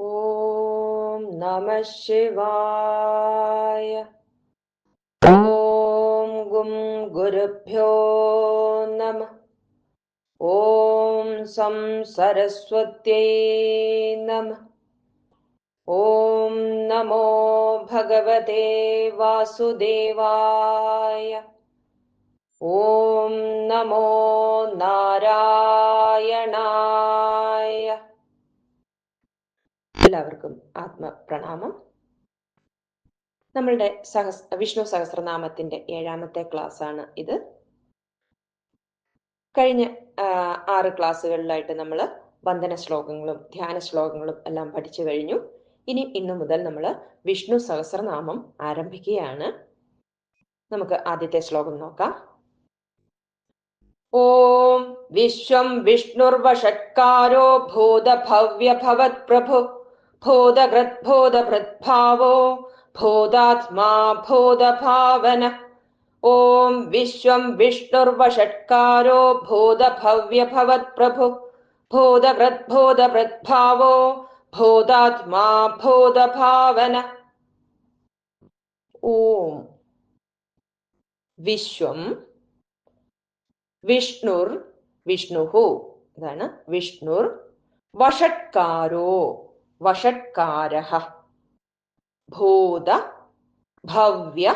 ॐ नमः शिवाय। ॐ गुं गुरभ्यो नम। सं सरस्वत्यै नमः। ॐ नमो भगवते वासुदेवाय। ॐ नमो नारायणा എല്ലാവർക്കും ആത്മപ്രണാമം. നമ്മളുടെ സഹസ് വിഷ്ണു സഹസ്രനാമത്തിന്റെ ഏഴാമത്തെ ക്ലാസ് ആണ് ഇത്. കഴിഞ്ഞ ആറ് ക്ലാസ്സുകളിലായിട്ട് നമ്മൾ വന്ദന ശ്ലോകങ്ങളും ധ്യാന ശ്ലോകങ്ങളും എല്ലാം പഠിച്ചു കഴിഞ്ഞു. ഇനി ഇന്നു മുതൽ നമ്മൾ വിഷ്ണു സഹസ്രനാമം ആരംഭിക്കുകയാണ്. നമുക്ക് ആദ്യത്തെ ശ്ലോകം നോക്കാം. ഓം വിശ്വം വിഷ്ണുർവഷട്കാരോ ഭൂതഭവ്യഭവത് പ്രഭു. ഭൂതകൃദ്ഭൂതഭൃദ്ഭാവോ ഭൂതാത്മാ ഭൂതഭാവന ഓം വിശ്വം വിഷ്ണുർവഷട്കാരോ ഭൂതഭവ്യഭവത് പ്രഭു ഭൂതകൃദ്ഭൂതഭൃദ്ഭാവോ ഭൂതാത്മാ ഭൂതഭാവന ഓം വിശ്വം വിഷ്ണുർ വിഷ്ണുഹു ഇതാണ് വിഷ്ണുർ വഷട്കാരോ വഷട്കാരഃ. ഭൂത ഭവ്യ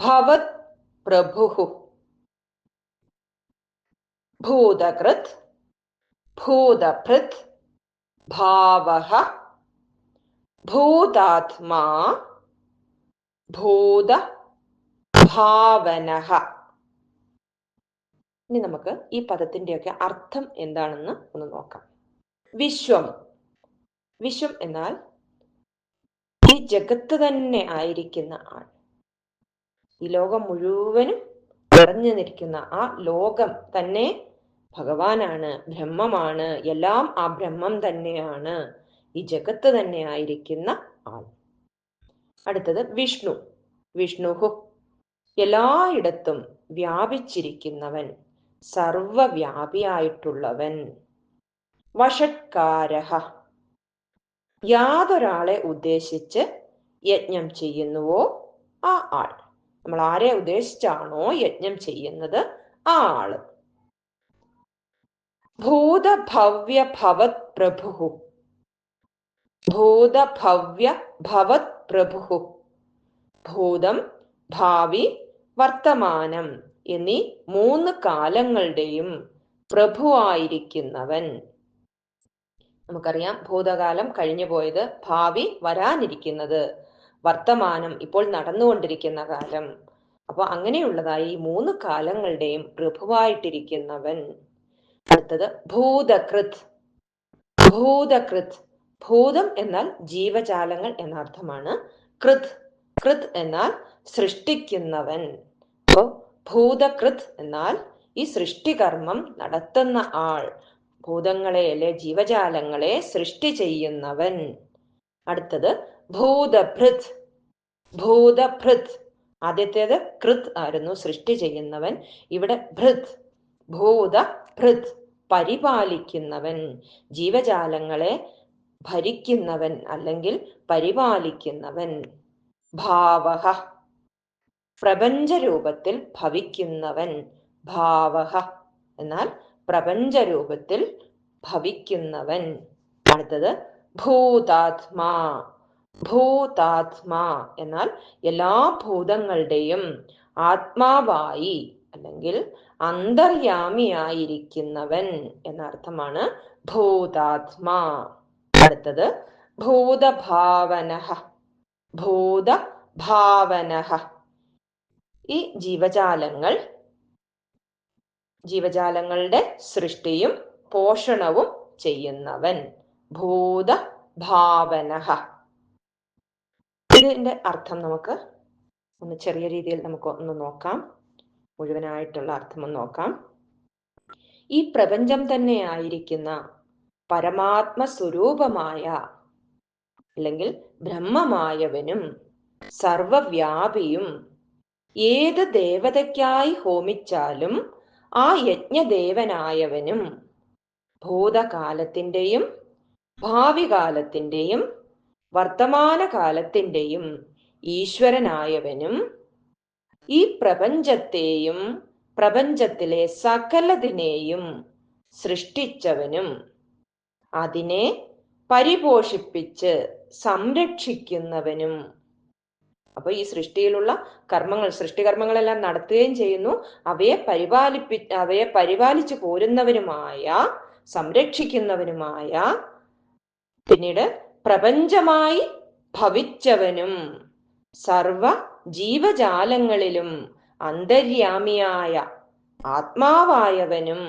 ഭവത് പ്രഭുഃ ഭൂതകൃത് ഭൂതഭൃത് ഭാവഃ. ഭൂതാത്മാ ഭൂത ഭാവനഃ. ഇനി നമുക്ക് ഈ പദത്തിന്റെയൊക്കെ അർത്ഥം എന്താണെന്ന് ഒന്ന് നോക്കാം. വിശ്വം. വിശ്വം എന്നാൽ ഈ ജഗത്ത് തന്നെ ആയിരിക്കുന്ന ആൾ. ഈ ലോകം മുഴുവനും നിറഞ്ഞു നിൽക്കുന്ന ആ ലോകം തന്നെ ഭഗവാനാണ് ബ്രഹ്മമാണ് എല്ലാം ആ ബ്രഹ്മം തന്നെയാണ് ഈ ജഗത്ത് തന്നെ ആയിരിക്കുന്ന ആൾ. അടുത്തത് വിഷ്ണു. വിഷ്ണുഹു എല്ലായിടത്തും വ്യാപിച്ചിരിക്കുന്നവൻ സർവവ്യാപിയായിട്ടുള്ളവൻ വഷട്കാരഹ. യാതൊരാളെ ഉദ്ദേശിച്ച് യജ്ഞം ചെയ്യുന്നുവോ? ആ ആൾ. നമ്മൾ ആരെ ഉദ്ദേശിച്ചാണോ യജ്ഞം ചെയ്യുന്നത്? ആ ആൾ ഭൂതഭവ്യ ഭവത് പ്രഭു ഭൂതഭവ്യ ഭവത് പ്രഭു ഭൂതം ഭാവി വർത്തമാനം എന്നീ മൂന്ന് കാലങ്ങളുടെയും പ്രഭുവായിരിക്കുന്നവൻ. നമുക്കറിയാം ഭൂതകാലം കഴിഞ്ഞു പോയത് ഭാവി വരാനിരിക്കുന്നത് വർത്തമാനം ഇപ്പോൾ നടന്നുകൊണ്ടിരിക്കുന്ന കാലം. അപ്പൊ അങ്ങനെയുള്ളതായി മൂന്ന് കാലങ്ങളുടെയും പ്രഭുവായിട്ടിരിക്കുന്നവൻ. അടുത്തത് ഭൂതകൃത്. ഭൂതകൃത്. ഭൂതം എന്നാൽ ജീവജാലങ്ങൾ എന്നർത്ഥമാണ് കൃത്. കൃത് എന്നാൽ സൃഷ്ടിക്കുന്നവൻ. അപ്പോ ഭൂതകൃത് എന്നാൽ ഈ സൃഷ്ടികർമ്മം നടത്തുന്ന ആൾ. ഭൂതങ്ങളെ അല്ലെ ജീവജാലങ്ങളെ സൃഷ്ടി ചെയ്യുന്നവൻ. അടുത്തത് ഭൂതഭൃത്. ഭൂതഭൃത്. ആദ്യത്തേത് കൃത് ആയിരുന്നു സൃഷ്ടി ചെയ്യുന്നവൻ. ഇവിടെ ഭൃത് ഭൂത ഭൃത് പരിപാലിക്കുന്നവൻ. ജീവജാലങ്ങളെ ഭരിക്കുന്നവൻ അല്ലെങ്കിൽ പരിപാലിക്കുന്നവൻ. ഭാവഹ. പ്രപഞ്ച രൂപത്തിൽ ഭവിക്കുന്നവൻ. ഭാവഹ. എന്നാൽ പ്രപഞ്ച രൂപത്തിൽ ഭവിക്കുന്നവൻ. അടുത്തത് ഭൂതാത്മാ. ഭൂതാത്മാ എന്നാൽ എല്ലാ ഭൂതങ്ങളുടെയും ആത്മാവായി അല്ലെങ്കിൽ അന്തര്യാമിയായിരിക്കുന്നവൻ എന്നർത്ഥമാണ് ഭൂതാത്മാ. അടുത്തത് ഭൂതഭാവനഃ. ഭൂതഭാവനഃ. ഈ ജീവജാലങ്ങൾ ജീവജാലങ്ങളുടെ സൃഷ്ടിയും പോഷണവും ചെയ്യുന്നവൻ. ഭൂത ഭാവനഹ ഇതിന്റെ അർത്ഥം നമുക്ക് ഒന്ന് ചെറിയ രീതിയിൽ നമുക്ക് ഒന്ന് നോക്കാം. മുഴുവനായിട്ടുള്ള അർത്ഥം ഒന്ന് നോക്കാം. ഈ പ്രപഞ്ചം തന്നെ ആയിരിക്കുന്ന പരമാത്മ സ്വരൂപമായ അല്ലെങ്കിൽ ബ്രഹ്മമായവനും സർവവ്യാപിയും ഏത് ദേവതയ്ക്കായി ഹോമിച്ചാലും ആ യജ്ഞദേവനായവനും ഭൂതകാലത്തിന്റെയും ഭാവി കാലത്തിന്റെയും വർത്തമാനകാലത്തിന്റെയും ഈശ്വരനായവനും ഈ പ്രപഞ്ചത്തെയും പ്രപഞ്ചത്തിലെ സകലതിനെയും സൃഷ്ടിച്ചവനും അതിനെ പരിപോഷിപ്പിച്ച് സംരക്ഷിക്കുന്നവനും അപ്പൊ ഈ സൃഷ്ടിയിലുള്ള കർമ്മങ്ങൾ സൃഷ്ടികർമ്മങ്ങളെല്ലാം നടത്തുകയും ചെയ്യുന്നു. അവയെ പരിപാലിപ്പി അവയെ പരിപാലിച്ചു പോരുന്നവരുമായ സംരക്ഷിക്കുന്നവനുമായ പിന്നീട് പ്രപഞ്ചമായി ഭവിച്ചവനും സർവ ജീവജാലങ്ങളിലും അന്തര്യാമിയായ ആത്മാവായവനും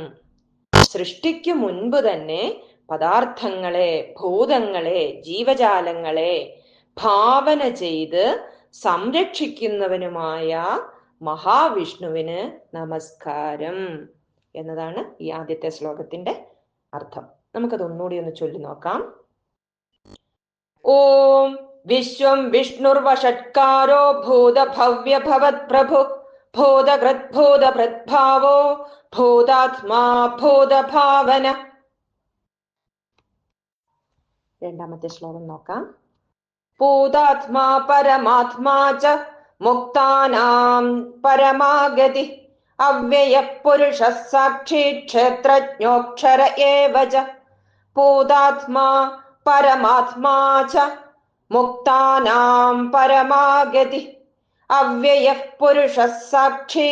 സൃഷ്ടിക്കു മുൻപ് തന്നെ പദാർത്ഥങ്ങളെ ഭൂതങ്ങളെ ജീവജാലങ്ങളെ ഭാവന ചെയ്ത് സംരക്ഷിക്കുന്നവനുമായ മഹാവിഷ്ണുവിന് നമസ്കാരം എന്നതാണ് ഈ ആദ്യത്തെ ശ്ലോകത്തിന്റെ അർത്ഥം. നമുക്കത് ഒന്നുകൂടി ഒന്ന് ചൊല്ലി നോക്കാം. ഓം വിശ്വം വിഷ്ണുർവഷട്കാരോ ഭൂതഭവ്യഭവത് പ്രഭു ഭൂതകൃദ്ഭൂതഭൃദ്ഭാവോ ഭൂതാത്മാ ഭൂതഭാവന. രണ്ടാമത്തെ ശ്ലോകം നോക്കാം. ഭൂതാത്മാ പരമാത്മാ ച മുക്താനാം പരമാഗതി. അവ്യയ പുരുഷ സാക്ഷി ക്ഷേത്രജ്ഞോക്ഷര ഏവ ച ഭൂതാത്മാ പരമാത്മാ ച മുക്താനാം പരമാഗതി. അവ്യയ പുരുഷ സാക്ഷി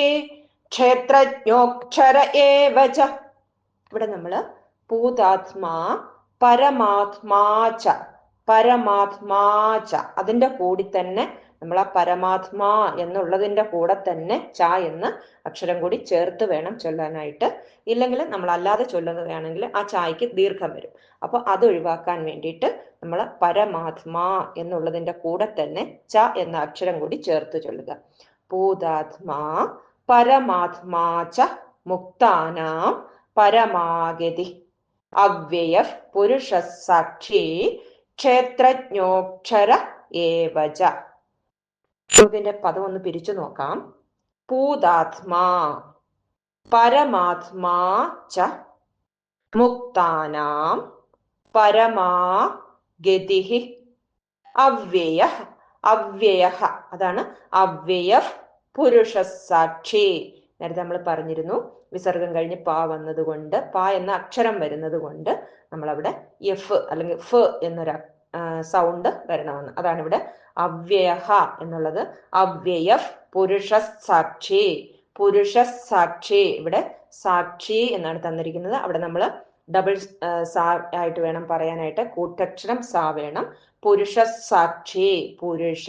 ക്ഷേത്രജ്ഞോക്ഷര ഏവ ച. ഇവിടെ നമ്മൾ ഭൂതാത്മാ പരമാത്മാച്ച പരമാത്മാച്ച അതിന്റെ കൂടി തന്നെ നമ്മൾ ആ പരമാത്മാ എന്നുള്ളതിന്റെ കൂടെ തന്നെ ച എന്ന് അക്ഷരം കൂടി ചേർത്ത് വേണം ചൊല്ലാനായിട്ട്. ഇല്ലെങ്കിൽ നമ്മൾ അല്ലാതെ ചൊല്ലുകയാണെങ്കിൽ ആ ചായക്ക് ദീർഘം വരും. അപ്പൊ അത് ഒഴിവാക്കാൻ വേണ്ടിയിട്ട് നമ്മൾ പരമാത്മാ എന്നുള്ളതിന്റെ കൂടെ തന്നെ ച എന്ന അക്ഷരം കൂടി ചേർത്ത് ചൊല്ലുക. ഭൂതാത്മാ പരമാത്മാച മുക്താനാം പരമാഗതി അവ്യയ പുരുഷ സാക്ഷി ക്ഷേത്രജ്ഞോക്ഷര ഏവജ ഇതിന്റെ പദം ഒന്ന് പിരിച്ചു നോക്കാം. പൂതാത്മാ പരമാത്മാ ച മുക്താനാം പരമാ ഗതി അവ്യയ അവ്യയ അതാണ് അവ്യയ പുരുഷ സാക്ഷി നേരത്തെ നമ്മൾ പറഞ്ഞിരുന്നു വിസർഗം കഴിഞ്ഞ് പാ വന്നതുകൊണ്ട് പാ എന്ന അക്ഷരം വരുന്നത് കൊണ്ട് നമ്മളവിടെ എഫ് അല്ലെങ്കിൽ ഫ് എന്നൊരു സൗണ്ട് വരണമെന്ന്. അതാണ് ഇവിടെ അവ്യയഹ എന്നുള്ളത്. അവ്യയ പുരുഷ സാക്ഷി. പുരുഷ സാക്ഷി. ഇവിടെ സാക്ഷി എന്നാണ് തന്നിരിക്കുന്നത്. അവിടെ നമ്മൾ ഡബിൾ സാ ആയിട്ട് വേണം പറയാനായിട്ട്. കൂട്ടക്ഷരം സാ വേണം. പുരുഷ സാക്ഷി. പുരുഷ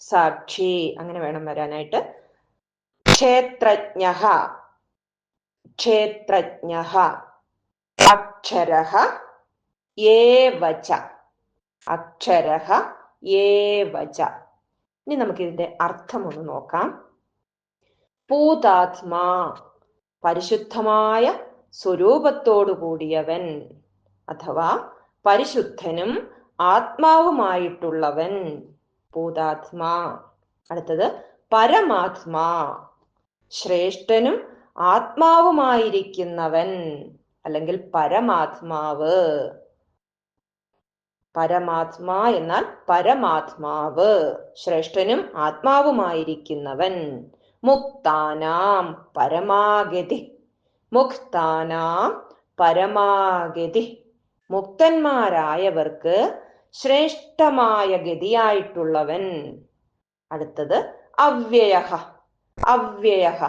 സാക്ഷി. അങ്ങനെ വേണം വരാനായിട്ട്. ക്ഷേത്രജ്ഞ. ക്ഷേത്രജ്ഞ. അക്ഷര ഏവച. അക്ഷര ഏവച. ഇനി നമുക്ക് ഇതിന്റെ അർത്ഥം ഒന്ന് നോക്കാം. പൂതാത്മാ പരിശുദ്ധമായ സ്വരൂപത്തോടു കൂടിയവൻ അഥവാ പരിശുദ്ധനും ആത്മാവുമായിട്ടുള്ളവൻ പൂതാത്മാ അടുത്തത് പരമാത്മാ. ശ്രേഷ്ഠനും ആത്മാവുമായിരിക്കുന്നവൻ അല്ലെങ്കിൽ പരമാത്മാവ്. പരമാത്മാ എന്നാൽ പരമാത്മാവ്. ശ്രേഷ്ഠനും ആത്മാവുമായിരിക്കുന്നവൻ. മുക്താനാം പരമാഗതി. മുക്താനാം പരമാഗതി. മുക്തന്മാരായവർക്ക് ശ്രേഷ്ഠമായ ഗതിയായിട്ടുള്ളവൻ. അടുത്തത് അവ്യയ അവ്യയ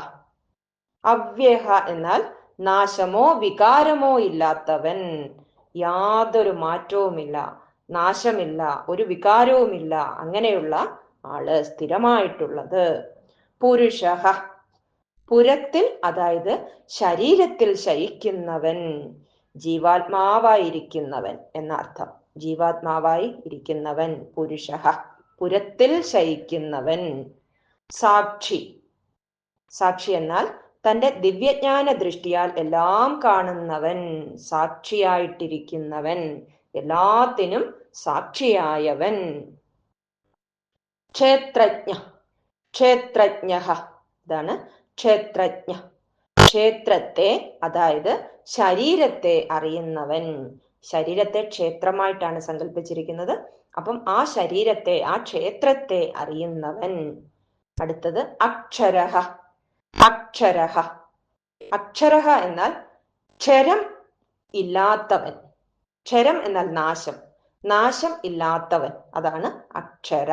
അവ്യഹ എന്നാൽ നാശമോ വികാരമോ ഇല്ലാത്തവൻ. യാതൊരു മാറ്റവുമില്ല നാശമില്ല ഒരു വികാരവുമില്ല. അങ്ങനെയുള്ള ആൾ സ്ഥിരമായിട്ടുള്ളത്. പുരുഷ പുരത്തിൽ അതായത് ശരീരത്തിൽ ശയിക്കുന്നവൻ ജീവാത്മാവായിരിക്കുന്നവൻ എന്നർത്ഥം ജീവാത്മാവായി ഇരിക്കുന്നവൻ പുരുഷ പുരത്തിൽ ശയിക്കുന്നവൻ. സാക്ഷി. സാക്ഷി എന്നാൽ തന്റെ ദിവ്യജ്ഞാന ദൃഷ്ടിയാൽ എല്ലാം കാണുന്നവൻ സാക്ഷിയായിട്ടിരിക്കുന്നവൻ എല്ലാത്തിനും സാക്ഷിയായവൻ. ക്ഷേത്രജ്ഞ ക്ഷേത്രജ്ഞ ഇതാണ് ക്ഷേത്രജ്ഞ. ക്ഷേത്രത്തെ അതായത് ശരീരത്തെ അറിയുന്നവൻ. ശരീരത്തെ ക്ഷേത്രമായിട്ടാണ് സങ്കല്പിച്ചിരിക്കുന്നത്. അപ്പം ആ ശരീരത്തെ ആ ക്ഷേത്രത്തെ അറിയുന്നവൻ. അടുത്തത് അക്ഷരഹ. അക്ഷരഹ. അക്ഷരഹ എന്നാൽ ക്ഷരം ഇല്ലാത്തവൻ. ക്ഷരം എന്നാൽ നാശം. നാശം ഇല്ലാത്തവൻ. അതാണ് അക്ഷര.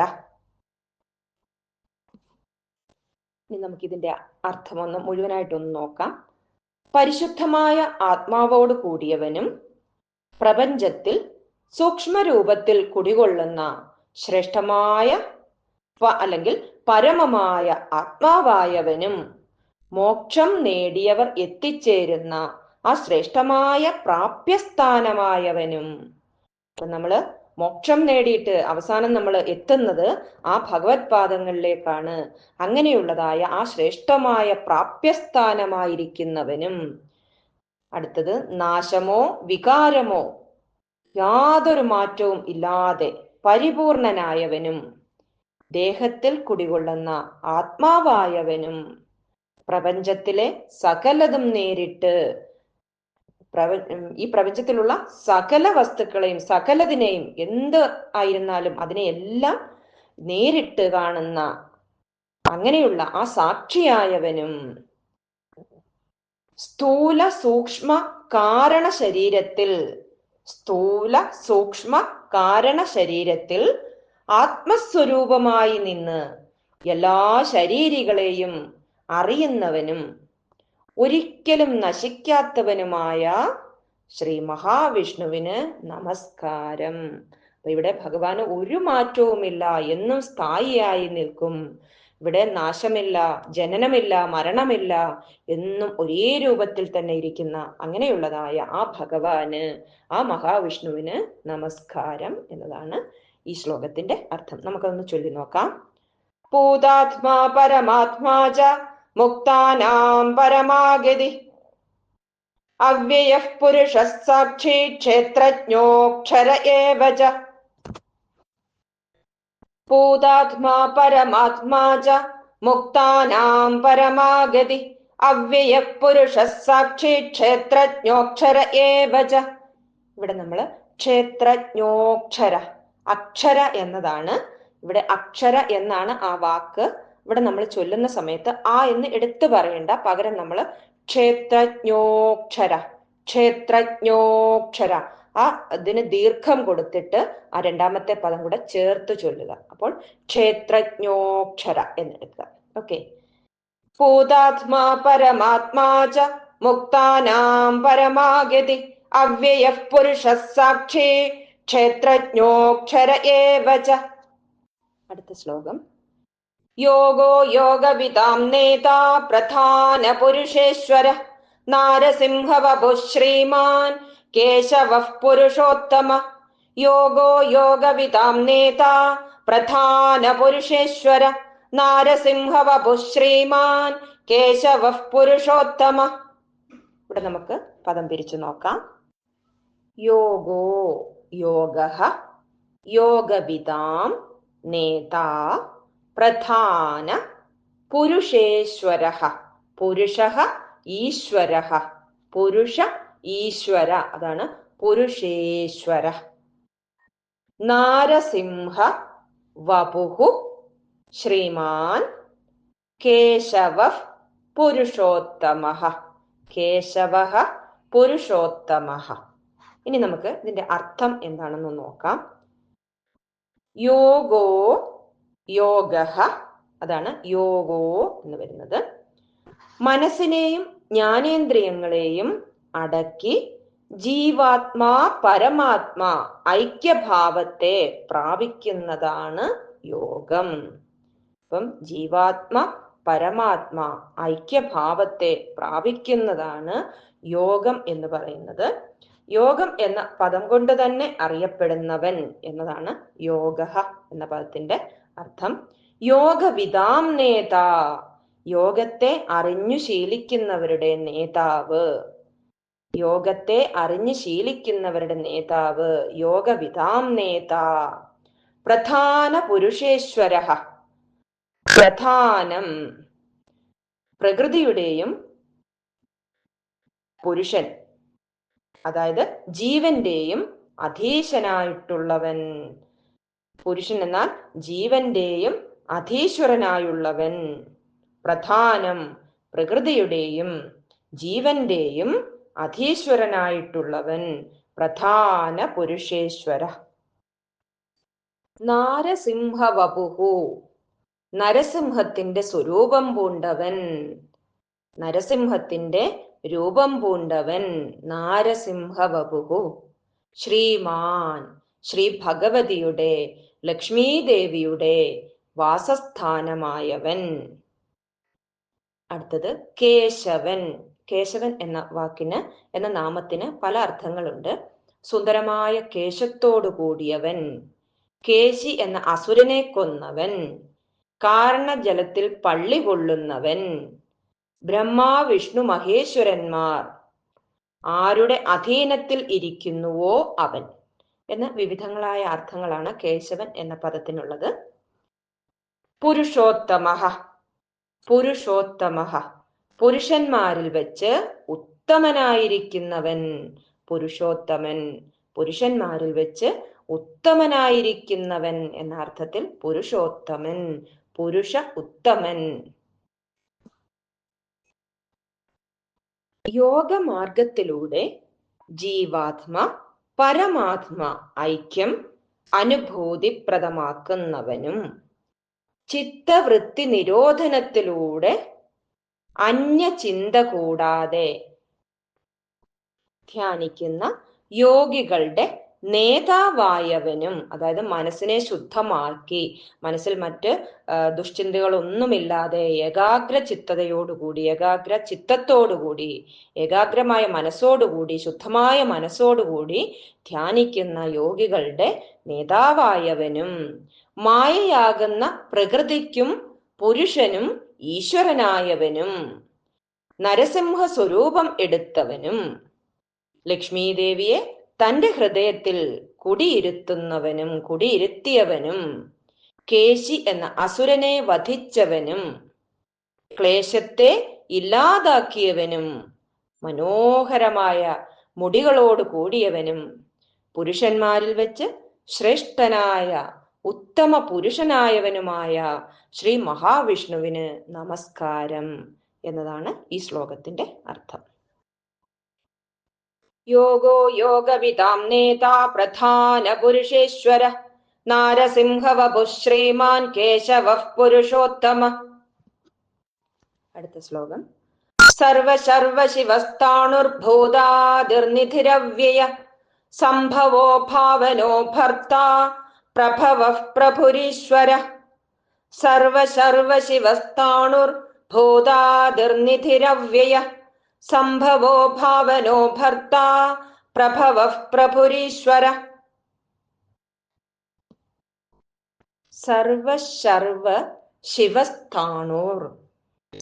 ഇനി നമുക്ക് ഇതിന്റെ അർത്ഥം ഒന്ന് മുഴുവനായിട്ടൊന്ന് നോക്കാം. പരിശുദ്ധമായ ആത്മാവോട് കൂടിയവനും പ്രപഞ്ചത്തിൽ സൂക്ഷ്മരൂപത്തിൽ കുടികൊള്ളുന്ന ശ്രേഷ്ഠമായ അല്ലെങ്കിൽ പരമമായ ആത്മാവായവനും മോക്ഷം നേടിയവർ എത്തിച്ചേരുന്ന ആ ശ്രേഷ്ഠമായ പ്രാപ്യസ്ഥാനമായവനും. അപ്പൊ നമ്മൾ മോക്ഷം നേടിയിട്ട് അവസാനം നമ്മൾ എത്തുന്നത് ആ ഭഗവത് പാദങ്ങളിലേക്കാണ്. അങ്ങനെയുള്ളതായ ആ ശ്രേഷ്ഠമായ പ്രാപ്യസ്ഥാനമായിരിക്കുന്നവനും. അടുത്തത് നാശമോ വികാരമോ യാതൊരു മാറ്റവും ഇല്ലാതെ പരിപൂർണനായവനും. ദേഹത്തിൽ കുടികൊള്ളുന്ന ആത്മാവായവനും. പ്രപഞ്ചത്തിലെ സകലതും നേരിട്ട്. ഈ പ്രപഞ്ചത്തിലുള്ള സകല വസ്തുക്കളെയും സകലതിനെയും എന്ത് ആയിരുന്നാലും അതിനെ എല്ലാം നേരിട്ട് കാണുന്ന അങ്ങനെയുള്ള ആ സാക്ഷിയായവനും സ്ഥൂല സൂക്ഷ്മ കാരണ ശരീരത്തിൽ സ്ഥൂല സൂക്ഷ്മ കാരണ ശരീരത്തിൽ ആത്മസ്വരൂപമായി നിന്ന് എല്ലാ ശരീരികളെയും അറിയുന്നവനും ഒരിക്കലും നശിക്കാത്തവനുമായ ശ്രീ മഹാവിഷ്ണുവിന് നമസ്കാരം. അപ്പൊ ഇവിടെ ഭഗവാന് ഒരു മാറ്റവുമില്ല. എന്നും സ്ഥായിയായി നിൽക്കും. ഇവിടെ നാശമില്ല ജനനമില്ല മരണമില്ല എന്നും ഒരേ രൂപത്തിൽ തന്നെ ഇരിക്കുന്ന അങ്ങനെയുള്ളതായ ആ ഭഗവാന് ആ മഹാവിഷ്ണുവിന് നമസ്കാരം എന്നതാണ് ഈ ശ്ലോകത്തിന്റെ അർത്ഥം. നമുക്കൊന്ന് ചൊല്ലി നോക്കാം. പൂതാത്മാ പരമാത്മാ ച മുക്താനാം പരമാഗതി. അവ്യയ പുരുഷ ക്ഷേത്രജ്ഞോക്ഷര ഏവ ച പരമാത്മാ ച മുക്താനാം പരമാഗതി. അവ്യയ പുരുഷ ക്ഷേത്രജ്ഞോക്ഷര ഏവച ഇവിടെ നമ്മൾ ക്ഷേത്രജ്ഞോക്ഷര അക്ഷര എന്നതാണ്. ഇവിടെ അക്ഷര എന്നാണ് ആ വാക്ക്. ഇവിടെ നമ്മൾ ചൊല്ലുന്ന സമയത്ത് ആ എന്ന് എടുത്തു പറയണ്ട. പകരം നമ്മൾ ക്ഷേത്രജ്ഞോക്ഷര ക്ഷേത്രജ്ഞോക്ഷര. ആ അതിന് ദീർഘം കൊടുത്തിട്ട് ആ രണ്ടാമത്തെ പദം കൂടെ ചേർത്ത് ചൊല്ലുക. അപ്പോൾ ക്ഷേത്രജ്ഞോക്ഷര എന്നെടുക്കുക. ഓക്കെ ഭൂതാത്മാ പരമാത്മാ മുക്താനാം പരമാഗതി. അവ്യയ പുരുഷ സാക്ഷി. ക്ഷേത്രജ്ഞോക്ഷര അടുത്ത ശ്ലോകം. യോഗോ യോഗവിതാം നേതാ പ്രധാന പുരുഷേശ്വര നാരസിംഹവപു ശ്രീമാൻ കേശവ പുരുഷോത്തമ. യോഗോ യോഗവിതാം നേതാ പ്രധാന പുരുഷേശ്വര നാരസിംഹവപു ശ്രീമാൻ കേശവ പുരുഷോത്തമ. ഇവിടെ നമുക്ക് പദം പിരിച്ചു നോക്കാം. യോഗോ യോഗ യോഗവിതാം നേതാ പ്രധാന പുരുഷേശ്വര പുരുഷ ഈശ്വര പുരുഷ ഈശ്വര. അതാണ് പുരുഷേശ്വര. നാരസിംഹ വപുഹു. ശ്രീമാൻ കേശവ പുരുഷോത്തമ കേശവ പുരുഷോത്തമ ഇനി നമുക്ക് ഇതിന്റെ അർത്ഥം എന്താണെന്ന് നോക്കാം. യോഗോ യോഗ അതാണ് യോഗോ എന്ന് വരുന്നത്. മനസ്സിനെയും ജ്ഞാനേന്ദ്രിയങ്ങളെയും അടക്കി ജീവാത്മാ പരമാത്മാ ഐക്യഭാവത്തെ പ്രാപിക്കുന്നതാണ് യോഗം. അപ്പം ജീവാത്മ പരമാത്മാ ഐക്യഭാവത്തെ പ്രാപിക്കുന്നതാണ് യോഗം എന്ന് പറയുന്നത്. യോഗം എന്ന പദം കൊണ്ട് തന്നെ അറിയപ്പെടുന്നവൻ എന്നതാണ് യോഗ എന്ന പദത്തിന്റെ അർത്ഥം യോഗവിതാം നേതാ. യോഗത്തെ അറിഞ്ഞു ശീലിക്കുന്നവരുടെ നേതാവ്. യോഗത്തെ അറിഞ്ഞു ശീലിക്കുന്നവരുടെ നേതാവ് യോഗവിതാം നേതാ. പ്രധാന പുരുഷേശ്വര. പ്രധാനം പ്രകൃതിയുടെയും പുരുഷൻ അതായത് ജീവന്റെയും അധീശനായിട്ടുള്ളവൻ. പുരുഷൻ എന്നാൽ ജീവന്റെയും അധീശ്വരനായുള്ളവൻ. പ്രധാനം പ്രകൃതിയുടെയും ജീവന്റെയും അധീശ്വരനായിട്ടുള്ളവൻ. പ്രധാന പുരുഷേശ്വര. നാരസിംഹവപുഹു. നരസിംഹത്തിന്റെ സ്വരൂപം പൂണ്ടവൻ. നരസിംഹത്തിന്റെ രൂപം പൂണ്ടവൻ. നാരസിംഹവപുഹു. ശ്രീമാൻ ശ്രീ ഭഗവതിയുടെ ലക്ഷ്മീദേവിയുടെ വാസസ്ഥാനമായവൻ. അടുത്തത് കേശവൻ. കേശവൻ എന്ന വാക്കിന് എന്ന നാമത്തിന് പല അർത്ഥങ്ങളുണ്ട്. സുന്ദരമായ കേശത്തോടു കൂടിയവൻ. കേശി എന്ന അസുരനെ കൊന്നവൻ. കാരണജലത്തിൽ പള്ളി കൊള്ളുന്നവൻ. ബ്രഹ്മാ വിഷ്ണു മഹേശ്വരന്മാർ. ആരുടെ അധീനത്തിൽ ഇരിക്കുന്നുവോ അവൻ? എന്ന വിവിധങ്ങളായ അർത്ഥങ്ങളാണ് കേശവൻ എന്ന പദത്തിനുള്ളത്. പുരുഷോത്തമ പുരുഷോത്തമ പുരുഷന്മാരിൽ വെച്ച് ഉത്തമനായിരിക്കുന്നവൻ പുരുഷോത്തമൻ പുരുഷന്മാരിൽ വെച്ച് ഉത്തമനായിരിക്കുന്നവൻ എന്ന അർത്ഥത്തിൽ പുരുഷോത്തമൻ പുരുഷ ഉത്തമൻ. യോഗമാർഗത്തിലൂടെ ജീവാത്മ പരമാത്മ ഐക്യം അനുഭൂതിപ്രദമാക്കുന്നവനും ചിത്തവൃത്തി നിരോധനത്തിലൂടെ അന്യചിന്ത കൂടാതെ ധ്യാനിക്കുന്ന യോഗികളുടെ നേതാവായവനും അതായത് മനസ്സിനെ ശുദ്ധമാക്കി മനസ്സിൽ മറ്റ് ദുഷ്ചിന്തകളൊന്നുമില്ലാതെ ഏകാഗ്ര ചിത്തതയോടുകൂടി ഏകാഗ്ര ചിത്തത്തോടുകൂടി ഏകാഗ്രമായ മനസ്സോടുകൂടി ശുദ്ധമായ മനസ്സോടുകൂടി ധ്യാനിക്കുന്ന യോഗികളുടെ നേതാവായവനും മായയാകുന്ന പ്രകൃതിക്കും പുരുഷനും ഈശ്വരനായവനും നരസിംഹ സ്വരൂപം എടുത്തവനും. ലക്ഷ്മീദേവിയെ തന്റെ ഹൃദയത്തിൽ കുടിയിരുത്തുന്നവനും കുടിയിരുത്തിയവനും കേശി എന്ന അസുരനെ വധിച്ചവനും ക്ലേശത്തെ ഇല്ലാതാക്കിയവനും മനോഹരമായ മുടികളോട് കൂടിയവനും പുരുഷന്മാരിൽ വെച്ച് ശ്രേഷ്ഠനായ ഉത്തമ പുരുഷനായവനുമായ ശ്രീ മഹാവിഷ്ണുവിന് നമസ്കാരം എന്നതാണ് ഈ ശ്ലോകത്തിന്റെ അർത്ഥം. യോഗോ യോഗവിതാം നേതാ പ്രധാന പുരുഷേശ്വര. നാരസിംഹവപു ശ്രീമാൻ കേശവ പുരുഷോത്തമ. അടുത്ത ശ്ലോകം. സർവ സർവ ശിവസ്ഥാണുർഭൂതാതിർനിധിരവ്യയ സംഭവോ ഭാവനോ ഭർത്ത പ്രഭവ പ്രഭുരീശ്വര. സർവ സർവ ശിവസ്ഥാണുർഭൂതാതിർനിധിരവ്യയ സംഭവോ ഭാവനോ ഭർത്ത പ്രഭവ പ്രഭുരീശ്വര. സർവശർവ ശിവസ്ഥാണോർ.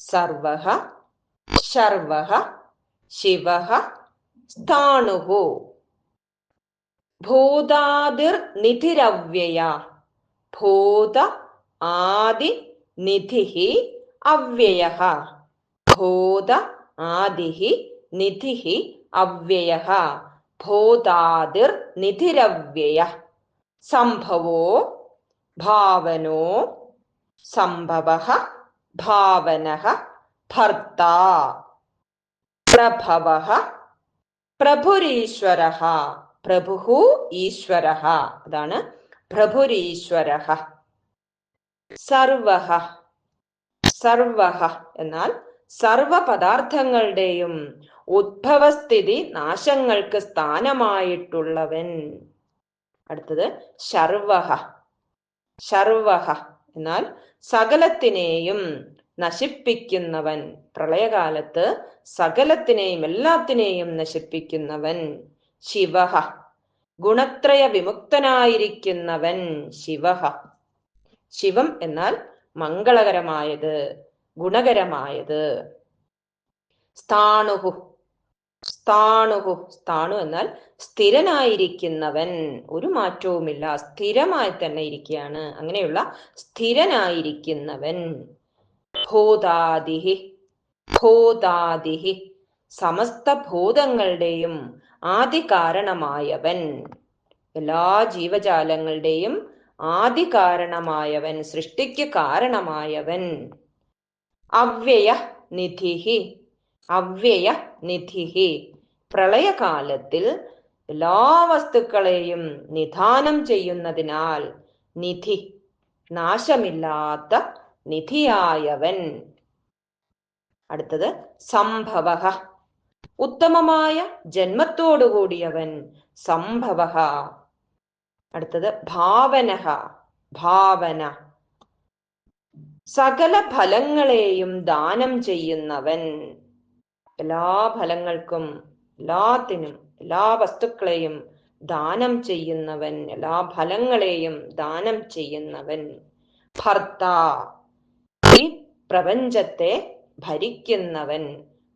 സർവ ശർവ ശിവ സ്ഥാണുഃ ഭൂതാതിർ നിധിരവ്യയ ഭൂത ആദി നിധി അവ്യയ. ഭൂത ആദിഹി നിധിഹി അവ്യയ ഭോതാതിർ നിധിരവ്യയ. സംഭവോ ഭാവനോ സംഭവ ഭാവന ഭർത്ത. പ്രഭവ പ്രഭുരീശ്വര പ്രഭു ഈശ്വര. അതാണ് പ്രഭുരീശ്വര. സർവ സർവ. എന്നാൽ സർവ പദാർത്ഥങ്ങളുടെയും ഉദ്ഭവസ്ഥിതി നാശങ്ങൾക്ക് സ്ഥാനമായിട്ടുള്ളവൻ. അടുത്തത് ശർവഹ. ശർവഹ എന്നാൽ സകലത്തിനെയും നശിപ്പിക്കുന്നവൻ. പ്രളയകാലത്ത് സകലത്തിനെയും എല്ലാത്തിനെയും നശിപ്പിക്കുന്നവൻ ശിവഹ. ഗുണത്രയ വിമുക്തനായിരിക്കുന്നവൻ ശിവഹ. ശിവം എന്നാൽ മംഗളകരമായത്. ഗുണകരമായത്. സ്ഥാണുഹു. സ്ഥാണുഹു. സ്ഥാണു എന്നാൽ സ്ഥിരനായിരിക്കുന്നവൻ. ഒരു മാറ്റവുമില്ല. സ്ഥിരമായി തന്നെ ഇരിക്കുകയാണ്. അങ്ങനെയുള്ള സ്ഥിരനായിരിക്കുന്നവൻ. ഭൂതാദിഹി. ഭൂതാദിഹി. സമസ്ത ഭൂതങ്ങളുടെയും ആദി കാരണമായവൻ എല്ലാ ജീവജാലങ്ങളുടെയും ആദി കാരണമായവൻ സൃഷ്ടിക്ക് കാരണമായവൻ. അവ്യയ നിധിഹി അവ്യയ നിധിഹി. പ്രളയകാലത്തിൽ എല്ലാ വസ്തുക്കളെയും നിധാനം ചെയ്യുന്നതിനാൽ നിധി നാശമില്ലാത്ത നിധിയായവൻ. അടുത്തത് സംഭവ ഉത്തമമായ ജന്മത്തോടുകൂടിയവൻ സംഭവ അടുത്തത് ഭാവന ഭാവന. സകല ഫലങ്ങളെയും ദാനം ചെയ്യുന്നവൻ. എല്ലാ ഫലങ്ങൾക്കും എല്ലാത്തിനും എല്ലാ വസ്തുക്കളെയും ദാനം ചെയ്യുന്നവൻ എല്ലാ ഫലങ്ങളെയും ദാനം ചെയ്യുന്നവൻ. ഭർത്ത ഈ പ്രപഞ്ചത്തെ ഭരിക്കുന്നവൻ.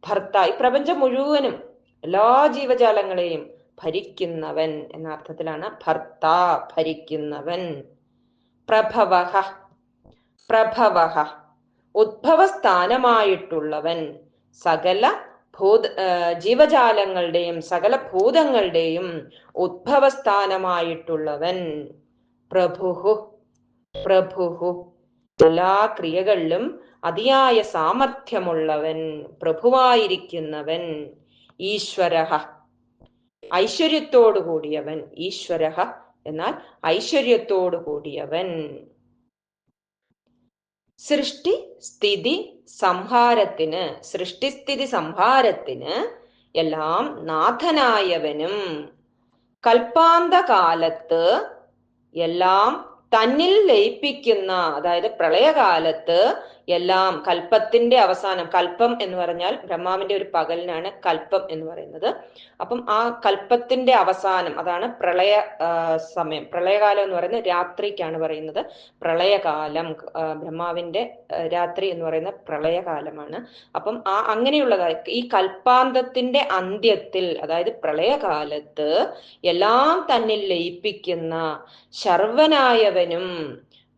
ഭർത്ത ഈ പ്രപഞ്ചം മുഴുവനും എല്ലാ ജീവജാലങ്ങളെയും ഭരിക്കുന്നവൻ. എന്ന അർത്ഥത്തിലാണ് ഭർത്ത ഭരിക്കുന്നവൻ. പ്രഭവഹ പ്രഭവഹ. ഉദ്ഭവസ്ഥാനമായിട്ടുള്ളവൻ സകല ഭൂത ജീവജാലങ്ങളുടെയും സകല ഭൂതങ്ങളുടെയും ഉദ്ഭവസ്ഥാനമായിട്ടുള്ളവൻ പ്രഭുഹു. പ്രഭുഹു. എല്ലാ ക്രിയകളിലും അതിയായ സാമർഥ്യമുള്ളവൻ പ്രഭുവായിരിക്കുന്നവൻ ഈശ്വര ഐശ്വര്യത്തോടു കൂടിയവൻ ഈശ്വര എന്നാൽ ഐശ്വര്യത്തോടു കൂടിയവൻ സൃഷ്ടി സ്ഥിതി സംഹാരത്തിന്. സൃഷ്ടിസ്ഥിതി സംഹാരത്തിന് എല്ലാം നാഥനായവനും. കൽപ്പാന്തകാലത്ത് എല്ലാം തന്നിൽ ലയിപ്പിക്കുന്ന അതായത് പ്രളയകാലത്ത് എല്ലാം കൽപ്പത്തിന്റെ അവസാനം കൽപ്പം എന്ന് പറഞ്ഞാൽ ബ്രഹ്മാവിന്റെ ഒരു പകലിനാണ് കൽപ്പം എന്ന് പറയുന്നത്. അപ്പം ആ കൽപ്പത്തിന്റെ അവസാനം അതാണ് പ്രളയ സമയം. പ്രളയകാലം എന്ന് പറയുന്നത് രാത്രിക്കാണ് പറയുന്നത്. പ്രളയകാലം ബ്രഹ്മാവിന്റെ രാത്രി എന്ന് പറയുന്ന പ്രളയകാലമാണ്. അപ്പം ആ അങ്ങനെയുള്ളതായി ഈ കൽപ്പാന്തത്തിന്റെ അന്ത്യത്തിൽ അതായത് പ്രളയകാലത്ത് എല്ലാം തന്നിൽ ലയിപ്പിക്കുന്ന ശർവനായവനും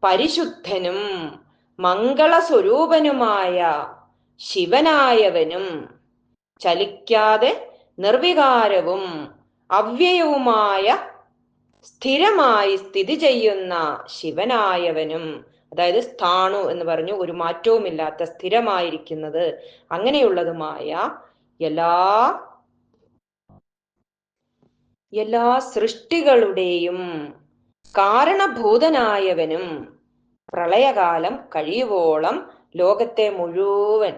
പരിശുദ്ധനും മംഗളസ്വരൂപനുമായ ശിവനായവനും ചലിക്കാതെ നിർവികാരവും അവ്യയവുമായ സ്ഥിരമായി സ്ഥിതി ചെയ്യുന്ന ശിവനായവനും അതായത് സ്ഥാണു എന്ന് പറഞ്ഞു ഒരു മാറ്റവുമില്ലാത്ത സ്ഥിരമായിരിക്കുന്നത് അങ്ങനെയുള്ളതുമായ എല്ലാ എല്ലാ സൃഷ്ടികളുടെയും കാരണഭൂതനായവനും പ്രളയകാലം കഴിയുവോളം ലോകത്തെ മുഴുവൻ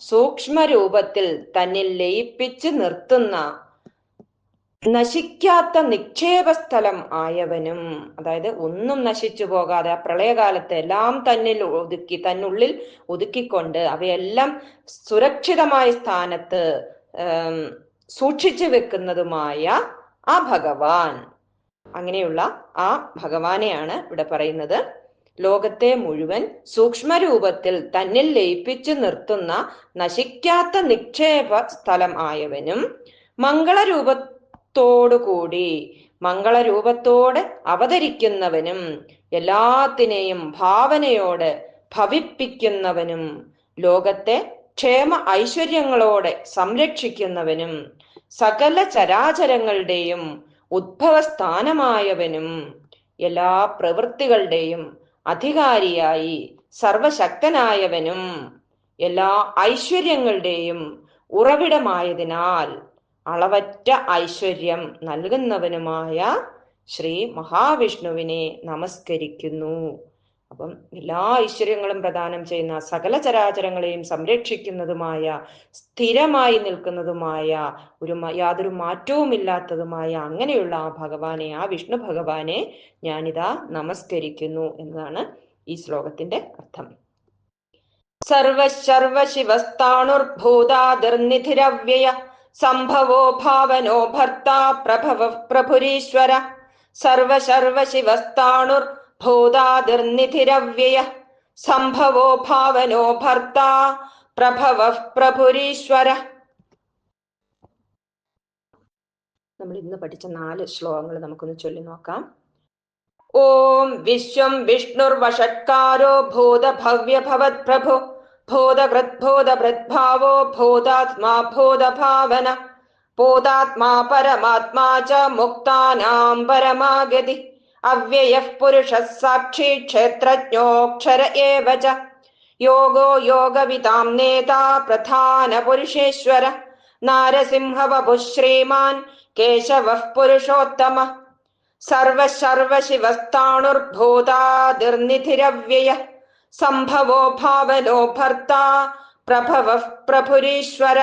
സൂക്ഷ്മരൂപത്തിൽ തന്നിൽ ലയിപ്പിച്ച് നിർത്തുന്ന നശിക്കാത്ത നിക്ഷേപസ്ഥലം ആയവനും അതായത് ഒന്നും നശിച്ചു പോകാതെ ആ പ്രളയകാലത്തെ എല്ലാം തന്നിൽ ഒതുക്കി തന്നുള്ളിൽ ഒതുക്കിക്കൊണ്ട് അവയെല്ലാം സുരക്ഷിതമായ സ്ഥാനത്ത് സൂക്ഷിച്ചു വെക്കുന്നതുമായ ആ ഭഗവാൻ. അങ്ങനെയുള്ള ആ ഭഗവാനെയാണ് ഇവിടെ പറയുന്നത്. ലോകത്തെ മുഴുവൻ സൂക്ഷ്മരൂപത്തിൽ തന്നിൽ ലയിപ്പിച്ചു നിർത്തുന്ന നശിക്കാത്ത നിക്ഷേപ സ്ഥലം ആയവനും മംഗളരൂപത്തോടുകൂടി മംഗളരൂപത്തോട് അവതരിക്കുന്നവനും എല്ലാത്തിനെയും ഭാവനയോട് ഭവിപ്പിക്കുന്നവനും ലോകത്തെ ക്ഷേമ ഐശ്വര്യങ്ങളോടെ സംരക്ഷിക്കുന്നവനും സകല ചരാചരങ്ങളുടെയും ഉദ്ഭവസ്ഥാനമായവനും എല്ലാ പ്രവൃത്തികളുടെയും അധികാരിയായി സർവശക്തനായവനും എല്ലാ ഐശ്വര്യങ്ങളുടെയും ഉറവിടമായതിനാൽ അളവറ്റ ഐശ്വര്യം നൽകുന്നവനുമായ ശ്രീ മഹാവിഷ്ണുവിനെ നമസ്കരിക്കുന്നു. അപ്പം എല്ലാ ഐശ്വര്യങ്ങളും പ്രദാനം ചെയ്യുന്ന സകല ചരാചരങ്ങളെയും സംരക്ഷിക്കുന്നതുമായ സ്ഥിരമായി നിൽക്കുന്നതുമായ ഒരു യാതൊരു മാറ്റവും ഇല്ലാത്തതുമായ അങ്ങനെയുള്ള ആ ഭഗവാനെ ആ വിഷ്ണു ഭഗവാനെ ഞാനിതാ നമസ്കരിക്കുന്നു എന്നതാണ് ഈ ശ്ലോകത്തിന്റെ അർത്ഥം. സർവശർവശിവസ്താണുർഭൂതാദിർനിധിരവ്യയ സംഭവോ ഭാവനോ ഭർത്ത പ്രഭവ പ്രഭുരീശ്വര. സർവശർവ ശിവസ്ഥാണുർ ഭൂതാതിർനിധിരവ്യയ സംഭവോ ഭാവനോ ഭർത്ത പ്രഭവ പ്രഭുരീശ്വര. നമ്മൾ ഇന്ന് പഠിച്ച നാല് ശ്ലോകങ്ങൾ നമുക്കൊന്ന് ചൊല്ലി നോക്കാം. ഓം വിശ്വം വിഷ്ണുർ വഷട്കാരോ ഭൂതഭവ്യഭവത് പ്രഭു ഭൂതകൃദ്ഭൂതഭൃദ്ഭാവോ ഭൂതാത്മാ ഭൂതഭാവന ഭൂതാത്മാ പരമാത്മാ ച മുക്താനാം പരമാഗതി. അവ്യയഃ പുരുഷः സാക്ഷി ക്ഷേത്രജ്ഞോക്ഷര ഏവ ച യോഗോ യോഗവിതാം നേതാ പ്രധാന പുരുഷേശ്വര. നാരസിംഹവപു ശ്രീമാൻ കേശവഃ പുരുഷോത്തമ സർവശർവശിവസ്ഥാണുർഭൂതാതിർനിധിരവ്യയ സംഭവോ ഭാവനോ ഭർത്താ പ്രഭവഃ പ്രഭുരീശ്വര.